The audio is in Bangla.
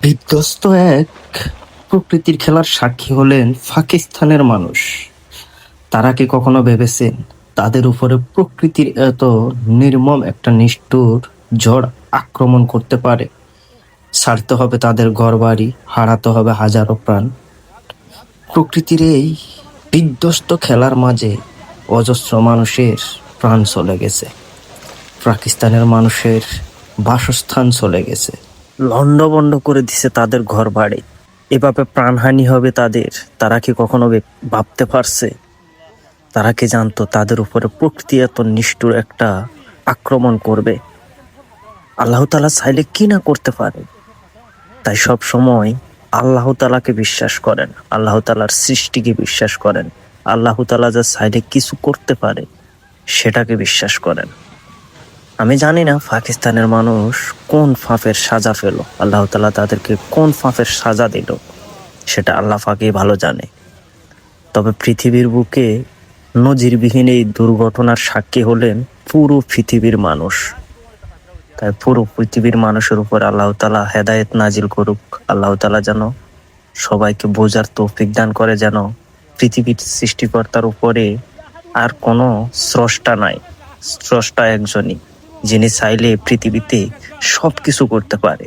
বিধ্বস্ত এক প্রকৃতির খেলার সাক্ষী হলেন পাকিস্তানের মানুষ। তারা কি কখনো ভেবেছেন তাদের উপরে প্রকৃতির এত নির্মম একটা নিষ্ঠুর ঝড় আক্রমণ করতে পারে? ছাড়তে হবে তাদের ঘরবাড়ি, হারাতে হবে হাজারো প্রাণ। প্রকৃতির এই বিধ্বস্ত খেলার মাঝে অজস্র মানুষের প্রাণ চলে গেছে। পাকিস্তানের মানুষের বাসস্থান চলে গেছে। লন্ডভন্ড করে দিছে তাদের ঘর বাড়ি এভাবে প্রাণহানি হবে তাদের, তারা কি কখনো ভাবতে পারছে? তারা কি জানতো তাদের উপরে প্রকৃতি এত নিষ্ঠুর একটা আক্রমণ করবে? আল্লাহ তালা চাইলে কি না করতে পারে? তাই সব সময় আল্লাহ তালাকে বিশ্বাস করেন, আল্লাহ তালার সৃষ্টিকে বিশ্বাস করেন, আল্লাহ তালা যা চাইলে কিছু করতে পারে, সেটাকে বিশ্বাস করেন। আমি জানি না পাকিস্তানের মানুষ কোন ফাঁফের সাজা পেল আল্লাহ তালা তাদেরকে কোন ফাঁফের সাজা দিল, সেটা আল্লাহ ফাঁকেই ভালো জানে। তবে পৃথিবীর বুকে নজিরবিহীন এই দুর্ঘটনার সাক্ষী হলেন পুরো পৃথিবীর মানুষ। তাই পুরো পৃথিবীর মানুষের উপর আল্লাহ তালা হেদায়েত নাজিল করুক। আল্লাহ তালা যেন সবাইকে বোঝার তৌফিক দান করে, যেন পৃথিবীর সৃষ্টিকর্তার উপরে আর কোনো স্রষ্টা নাই, স্রষ্টা একজনই। যিনি চাইলে পৃথিবীতে সব কিছু করতে পারে।